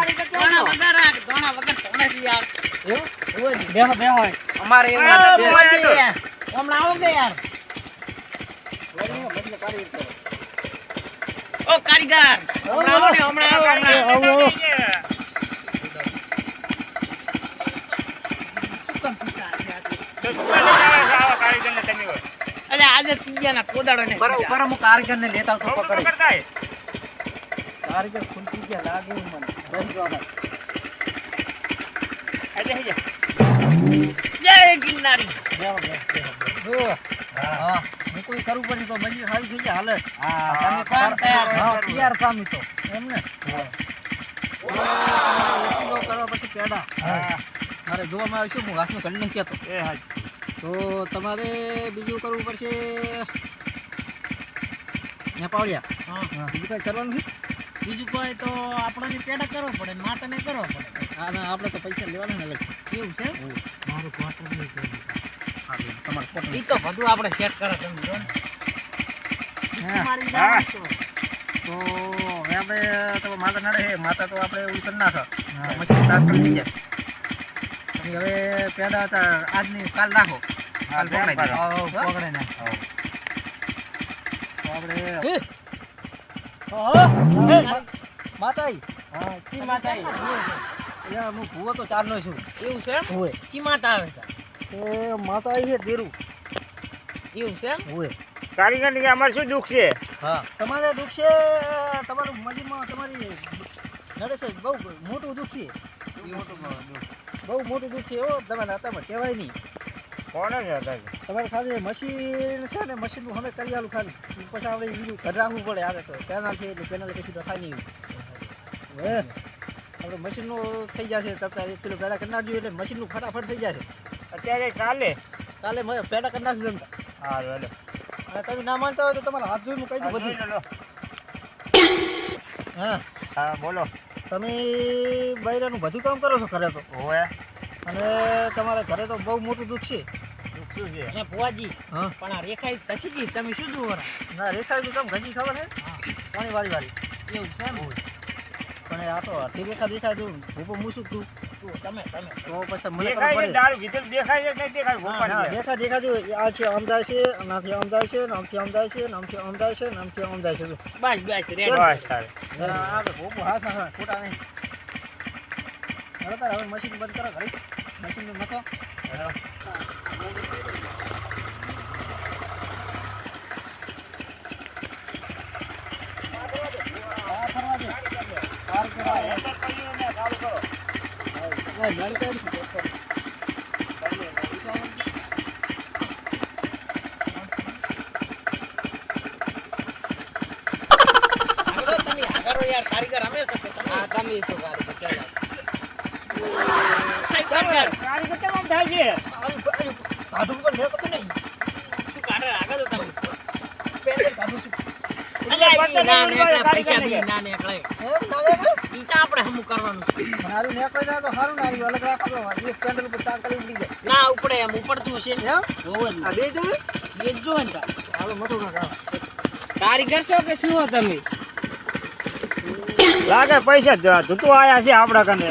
દોણા પીયા ના કોદાડો વગર તમે છે યાર એવું બેહો બેહો અમારે એવું આ, નથી. ભુવાજી, હમણાં આવો કે યાર ઓ કારીગર ને આજે ને બરાબર હું કારીગરને લેતા પકડી કારીગર ખૂંટી ગયા લાગે મને. જય ગિરનારી. હા હું કોઈ કરવું પડે તો મજૂર સારી થઈ જાય હાલે. હા, તમે તૈયાર તૈયાર સામી તો. એમ કરવા પછી પેડા. મારે જોવામાં આવશે હું હાથમાં કરીને કહેતો તો તમારે બીજું કરવું પડશે. હા. હા બીજું કાંઈ કરવાનું નથી બીજું કોઈ તો આપણને પેડા કરવો પડે માતાને કરવો પડે. હા ના આપણે તો પૈસા લેવાના ને અલગ એવું છે? મારું ક્વાર્ટર નહીં તમારે ક્વાર્ટર ઈ તો બધું આપણે સેટ કરો તમે જો ને. હા. મારી જવાનું તો. તો હવે આપણે તો માતા નડે છે. માતા તો આપણે એવું કરી નાખો. મશીન ટ્રાન્સફર કરી દઈએ હવે પેડા હતા આજની કાલ નાખો કાલ પકડાઈ? પકડે ને. આપણે ઓહો, હે, ચી માતાઈ? હું ભૂવો તો ચારનો છું. એવું છે એમ? હોય ચી માતા આવે છે? એ માતા આઈ છે દેરું. એવું છે એમ? હોય કારીગરની અમારે શું દુઃખ છે? હા. તમારે દુઃખ છે તમારું મજીમાં તમારી નડે છે બહુ મોટું દુઃખ છે. બહુ મોટું દુઃખ છે એવો તમારે હાથમાં કહેવાય નહીં. કોને છે અત્યારે? તમારે ખાલી મશીન છે ને મશીનનું અમે કરી આલું ખાલી. પછી આપણે બીજું ઘર રાખવું પડે આ તો. કેનાલ છે એટલે કેનાલ કશું રખાય નહીં. હવે આપણે મશીનનું થઈ જશે તરત એક કિલો પેડા કરી નાખજો એટલે મશીનનું ફટાફટ થઈ જશે અત્યારે કાલે કાલે પેડા કરી નાખજો હા લો અને તમે ના માનતા હોય તો તમારા હાથ જોઈને કહી દઉં બધું. હા? હા બોલો. તમે બૈરાનું બધું કામ કરો છો ઘરે તો? ઓવે અને તમારા ઘરે તો બહુ મોટું દુઃખ છે. દુઃખ છે. એ ભુવાજી, પણ આ રેખાઈ તછીજી, તમે શું જુઓ ના રેખા તો તમે ઘજી ખબર છે પાણી વાળી વાળી? એવું છે એમ? પણ આ તો અડધી રેખા દેખાય તો ભૂપો મૂસું તું તમે તમે. તો પછી મને ખબર પડે. દારૂ કીધેલું દેખાય કે દેખાય? હા, દેખા દેખા જો આ છે આમ જાય છે આનાથી આમ જાય છે નામથી આમ જાય છે નામથી આમ જાય છે નામથી આમ જાય છે. બસ બસ રે બસ તારે. આ ભૂપો હાથ નાખવા ખોટા નહીં. હવે તારે હવે મશીન બંધ કરો ઘડી મશીન મથો હા, ફરવા દે. સારું કરાય. હા, ગાડી કાઢી. આગળ તમે આગળ રહો યાર, કારીગર અમે છો કે તમે? થાય કારીગર. થાય છે કાઢું પણ નહીં કરતું નહીં. શું કાઢે? આગળ તો તમે. પેન્ડલ કાઢું છું. ના કારીગર પૈસા નીકળે. બી ના નીકળે. એમ ના દેખાય? ઈ તો આપણે હમું કરવાનું છે. પણ હારું નીકળી જાય તો સારું ને હારું અલગ રાખો તો એક પેન્ડલ ઉપર તાકલી ઉડી જાય. ના ઉપડે એમ ઉપડતું હશે ને. એમ? હોવે જ આ બે જોડે? ને. એ જ જુઓ ને તાર. હાલો મોટું કાકા. કારીગર છો કે શું હો તમે લાગે પૈસા જ ધૂતું આયા છે આપડા કને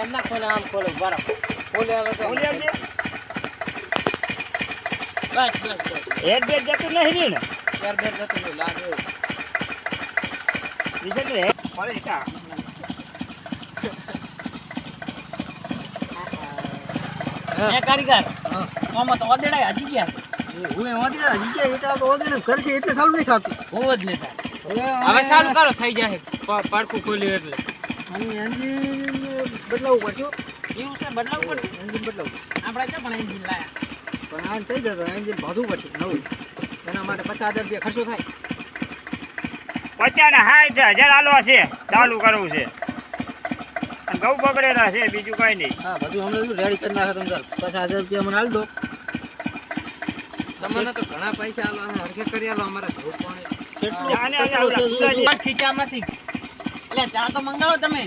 એમ ના ખોલે આમ ખોલે બરાબર. ખોલે હવે તો. ખોલે આવજે. બસ બસ બસ. હેડ બેડ જતું નહીં ને? બેર બેર જતું નહીં લાગે. વિશે ને પડે કા. એ કારીગર તો ઓદેડાય હજી ગયા. હું ઓદેડા હજી ગયા એટલા તો ઓદીને કરશે એટલે સારું નહીં થાતું. હોવ જ લેતા હવે સારું કરો થઈ જાય. પ- પડખું ખોલ્યું એટલે. આનું engine બદલાવવું પડશે. એવું છે બદલાવવું પડશે. એન્જિન બદલાવવું. આપણે ક્યાં પણ એન્જિન લાયા. પણ આ થઈ જતો એન્જિન ભાધું પડશે નવું. એના માટે પચાસ હજાર રૂપિયા ખર્ચો થાય. પચાસ ને સાઠ હજાર હાલવા છે ચાલુ કરવું છે. ઘઉં બગડેલા છે બીજું કઈ નહીં. હા બધું હમણાં શું રેડી કરી નાખે તમે પચાસ હજાર રૂપિયા મને હાલ દો. તમને તો ઘણા પૈસા આલો હરખે કરી હાલો અમારે ઘઉં પાણી. છે. ખીચામાંથી. એટલે ચા તો મંગાવો તમે.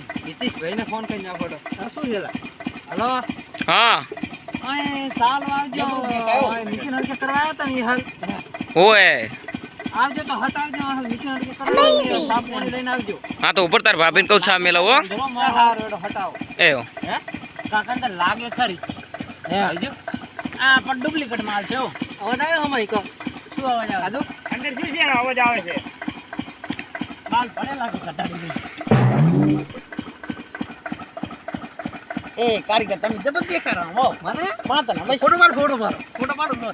ફોન કરી નાખો તો. શું છે? હલો? હા. સાલ આવજો મિશન હતા ને હાલ. આવજો તો મિશન કરવા સાફ પાણી લઈને આવજો. હા તો ઉપર તાર ભાભીને કહું છા મેલો હો. હટાવો. એ કાકા અંદર લાગે ખરી. હજુ આ પણ ડુપ્લિકેટ માલ છે હો. અવાજ આવ્યો હમાઈ કો? શું અવાજ આવે? આદુ અંદર શું છે? અવાજ આવે છે. માલ પડેલા છે કટાડી એ કારીગર તમે જબત દેખા રહો હો મને માતા ના ફોટો માર ફોટો મારો. ફોટો પાડો નો.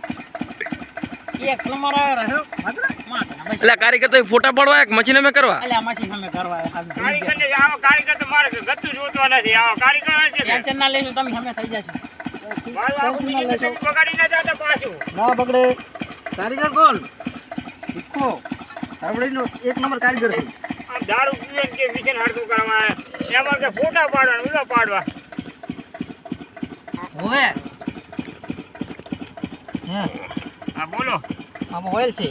એક નંબર આવે રહ્યો. માત્ર માતા ના એટલે કારીગર તો ફોટા પાડવા એક મશીન અમે કરવા? અલ્યા મશીન અમે કરવા કારીગર ને કારીગર આવો કારીગર તો મારે ગત્તુ જોતવા નથી. આવો કારીગર હશે ટેન્શન ના લેજો તમે સામે થઈ જશે. બગાડી ના જાતા પાછું. ના બગડે. કારીગર કોણ ઈકો હરવડીનો એક નંબર કારીગર છે. દારૂ પીવે ને કે મિશન હડતું કરવા એમાં કે ફોટા પાડવા ને ઉલા પાડવા. હોવે. હે. હા બોલો. આમાં ઓઇલ છે.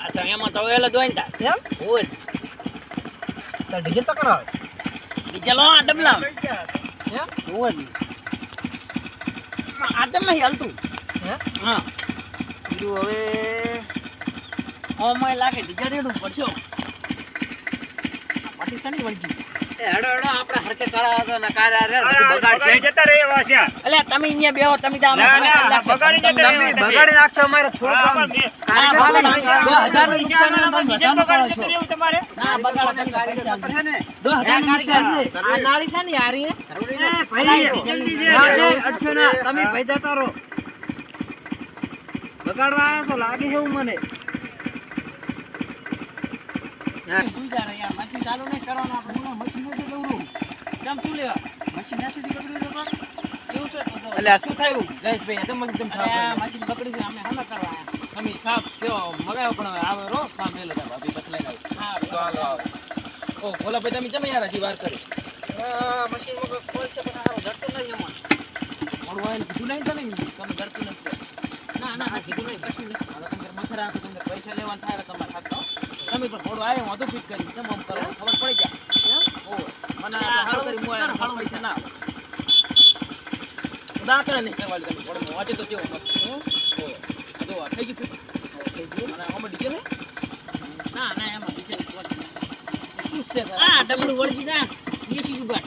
આ તો એમાં તો એલો દોઈ તા. એમ? હોય. તો ડીઝલ તો કરાવે. ડીઝલ હા ડબલા. એમ હોય. આ તો નહીં હાલતું. હે? હા. બીજું હવે ઓમાં લાગે ડીઝલ રેડું પડશે. આ વળગી. હેડો હેડો આપણે હરકે કરાવે છે ને કારે રે આ બગાડી જતા રહે એવા છે અલ્યા તમે અહીંયા બેહો તમે તો બગાડી જતા બગાડી નાખશો અમારે થોડું કામ કારીગર નુકસાન કરો છો. તમારે? ના બગાડો તમે પૈસા આપજો. દો હજારનું નુકસાન આ નાળી છે ને યાર એ એ ભાઈ, જલ્દી છે. ના દે, અડશો ના, તમે ભાઈ જતા રહો. બગાડવા આવ્યા છો, લાગે છે મને. ગુજારે યાર. મશીન ચાલુ નહીં કરવાનું. આપણે હમણાં મશીન નથી દોરું કેમ શું લેવા મશીન નથી બગડ્યું તો કેવું છે? તો એટલે શું થયું? જયેશભાઈ તમે એકદમ મશીન બગડી છે. અમે હમે કરવા. તમે સાપ કયો મગાવ્યો પણ આવે રો. સા મેલો તા ભાભી બતલાઈ લાવ હા તો ઓ ભોલા ભાઈ તમે તમે યાર હજી વાર કરી. મશીનમાં કોઈ છે પણ હારો જડતો નહીં જમવાનું મોડું આવીને કીધું નહીં તમે તમે કરતું નથી. ના ના કીધું નહીં. કશું નહીં. હવે તમે પૈસા લેવાના થાય હો. તમે પણ થોડું આવ્યો વાંધો ફિટ કરી. કેમ આમ કરો? ખબર પડી જાય. ઓ મને હારું કરી મુઆ હારું પૈસા ના. દાંતણે નહીં કહેવાય તમે થોડું વાંચે તો કેવો મસ્ત. ઓ જો થઈ ગયું થઈ ગયું મને આમાં ડીજે ને ના ના એમાં ડીજે શું છે આ ડબડું વળગી જા દેશી જુગાડ.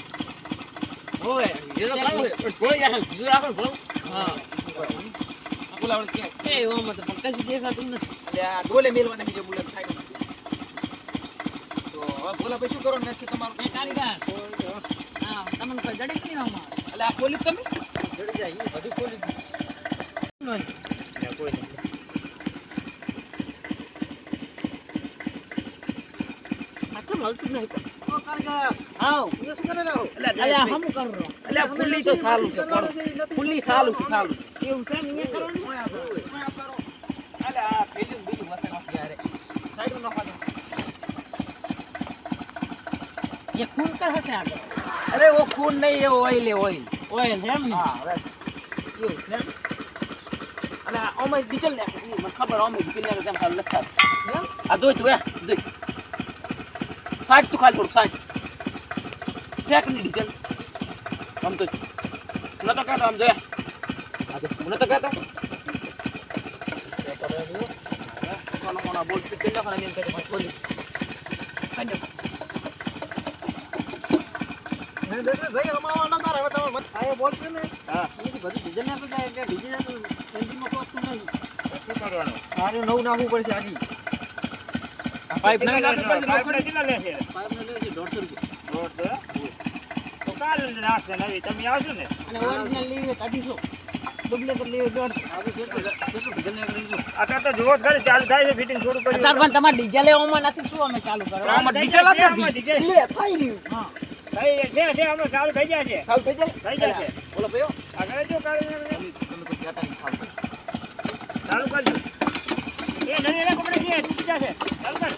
ઓય એ તો. પણ જોઈ જાય બીજું રાખો ભલો હા. આ કે? એ ઓમાં તો પણ કશું દેખાતું નથી. એટલે આ ડોલે મેલવાના બીજો બુલેટ ભોલા ભાઈ શું કરો નથી તમારું એ કારીગર હા તમને કોઈ જડે નહીં આમાં એટલે આ ખોલી તમે જડી જાય ઈ. બધું ખોલી દીધું. કોઈ નહીં. તો મળતું નહીં આવ એ શું કરે રહો? અલ્યા હમ કરું રહો. એટલે આ ખુલ્લી તો સારું છે. છે, સારું છે સારું એવું છે ને અહીંયા કરવાનું એટલે આ પેલું બીજું વસે નાખી યારે. સાઈડમાં નાખવા દો. એ ખૂન તો હશે આગળ અરે ઓ ખૂન નહીં એવો ઓઇલ એ ઓઇલ ઓઇલ છે એમ ને? હા બસ. એવું છે. અને ઓમે ડીઝલ ને મને ખબર ઓમે ડીઝલ ને તેમ ખાલી લખતા? આ જોઈ તું એ જોઈ. સાઠ તું ખાલી થોડું સાઠ શેકની ડીઝલ આમ તો નતો કહેતો આમ જોયા હું. નતો કહેતો બોલ કરી નાખો ને એમ કહેતો ભાઈ ખોલી કાઢો. હવે તમે મત- આ એ બોલશો ને, હા. એનાથી બધું ડીઝલ નાખી જાય એટલે ડીઝલ એન્જિનમાં કોકતું નહીં. શું કરવાનું આરે નવું નાખવું પડશે આજી. પાઇપ? કેટલા લેશે? છે 150 રૂપિયા. દોઢસો? તો કાલ નાખશે નવી તમે આવશો ને અને ઓરિજિનલ લેવી હોય ડુપ્લિકેટ લેવી હોય દોઢસો કેટલું કેટલું ડીઝલ નાખી દીધું? અત્યારે તો જોવો જ ચાલુ થાય છે ફિટિંગ થોડું કર્યું અત્યારે પણ તમારે ડીઝલ લેવામાં નથી શું અમે ચાલુ કરો ડીઝલ નથી. છે. લે થઈ હા થઈ છે છે હમણાં ચાલુ થઈ જાય છે. સાવ થઈ જાય થઈ જશે. બોલો ભાઈઓ. આગળ જો કાઢી તમે તમે કહેતા નહીં સાવ ચાલુ કરજો. એ નવી રાખો મને કે તૂટી જશે. ચાલુ કર.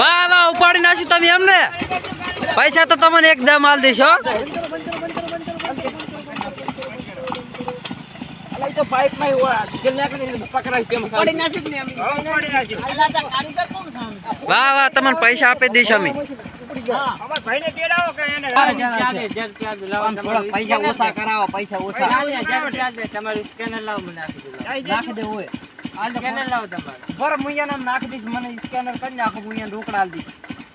વાહ વાહ ઉપાડી નાખી તમે એમને. પૈસા તો તમને એકદમ હાલ દઈશ હો. તો પાઇપમાં પકડાય તેમ પડી નહીં અમે હવે પાડી નાખ્યું અલા તો કારીગર કોણ છે વાહ વાહ તમને પૈસા આપી દઈશ અમે. અમારા ભાઈને તેડાવો કે એને? ચાલે, જગ ચાલે, લાવો, થોડા પૈસા ઓછા કરાવો પૈસા ઓછા. જગ ચાલે, તમારું સ્કેનર લાવો, મને દો. નાખી હાલ તો Scanner લાવો તમારું. બરાબર મુયા નામ નાખી દઈશ મને સ્કેનર કરી નાખો હું અહીંયા રોકડા આલ દઈશ.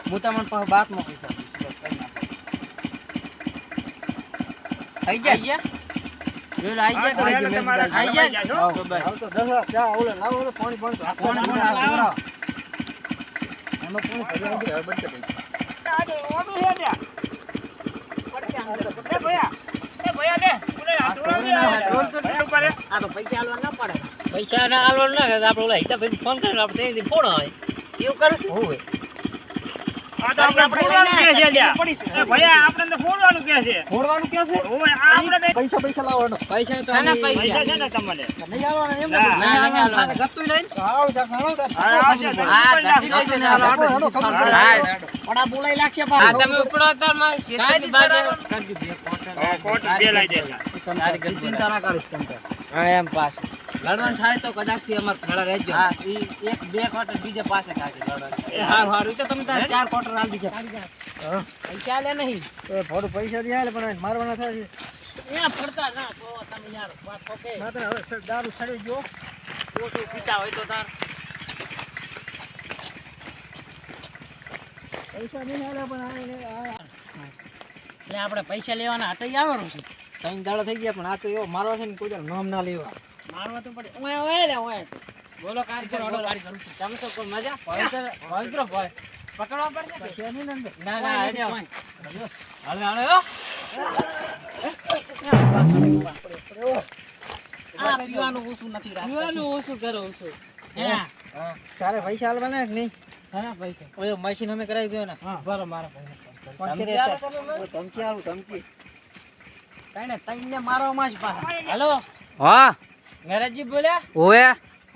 હું તમને પાસે બાત મોકલી શકું થઈ જાય પૈસા ના પડે. પૈસા ના આલવા ના કરે આપણે ઓલા હિતાભાઈને ફોન કરીને આપણે તેની ફોન હોય એવું કરશું પૈસા પૈસા લાવો પૈસા પૈસા? પૈસા છે ને તમને. નહીં આવવાના એમ નથી. ગત્તુંય લઈને. હા, પડા બોલાઈ લાગશે તમે ઉપડો. તારી ગરબડ. ચિંતા કરીશ તમે. હા, એમ પાછું. લડવાનું થાય તો કદાચથી અમારે ભેળા રહેજો હા, ઈ એક બે quarter બીજે પાસે થાશે લડવાનું. હા હારું હારું. ઈ તો તમે તાર ચાર ક્વાર્ટર આલ દીજો હા. પૈસા લે નહીં. એ ભોળું પૈસા દે હાલે પણ મારવાના થાય છે. અહીંયા ફરતા ના તો તમે યાર વાત ઓકે માત્ર હવે દારૂ સડી ગયો. ઓછું પીતા હોય તો તાર. પૈસા નહીં હાલે પણ આ એટલે આપણે પૈસા લેવાના હતા ઈ આવવાનું છે. ત્રણ દાડા થઈ ગયા પણ આ તો એવો મારવા છે ને કોઈ નામ ના લેવા. મારવા તો પડે. ઓય ઓય લે ઓય. બોલો કારીગર બોલો કારીગર તમે તો કોઈ મજા? પવિત્ર પવિત્ર ભાઈ પકડવા પડશે કે? પૈસા નહીં ને ના ના હાલે હાલે હાલે હો. આ પીવાનું ઓછું નથી રાખતા. પીવાનું ઓછું કરો ઓછું. તારે પૈસા હાલવાના કે નહીં? હા પૈસા. ઓય મશીન અમે કરાવી ગયો ને. બરો મારા પૈસા. ધમકી આલો ધમકી તઈને તઈને મારવામાં જ પાછા. હેલો. હા. મેરાજી બોલ્યા? ઓએ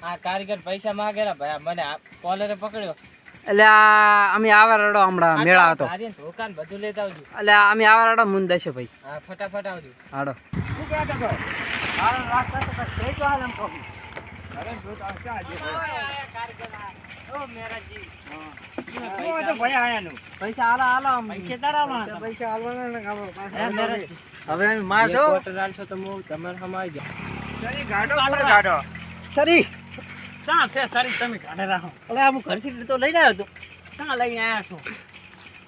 આ કારીગર પૈસા માંગેલા ભાઈ મને કોલરે પકડ્યો. એટલે અમે આવા રડો હમણાં મેળા હતો. દુકાન બધું લેતા આવજો. એટલે અમે આવા રડો દેશે ભાઈ. હા ફટાફટ આવજો. હાડો શું કહે તો હાલ રાસ્તા તો કઈ તો હાલ એમ કહું અરે, જો તો આજે. ઓ મેરાજી હા. આયાનું? પૈસા હાલો હાલો પૈસા તારા પૈસા પૈસા ને કામ હે, પાછા મેરાજી. હવે અમે માર દો quarter આલશો તો હું તમારે હમાઈ જાય સરી. સરી છે સારી તમે રાખો. હું ઘરથી તો લઈને આવ્યો તો. ક્યાં લઈને આયા છો?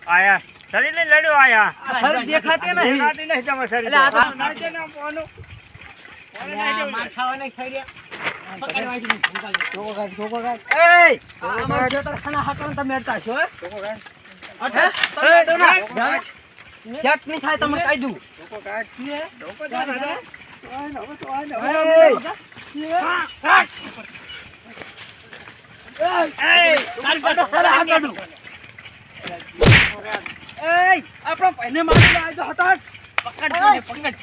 આયા. સરી લઈને લડ્યો આયા. આ ફરક દેખાતી નહીં દેખાતી નહીં તમે સરી. એટલે આ તો- ને છે. તમે દઉં. આપણો ભાઈને મારી લે આજો હટાટ પકડ પકડ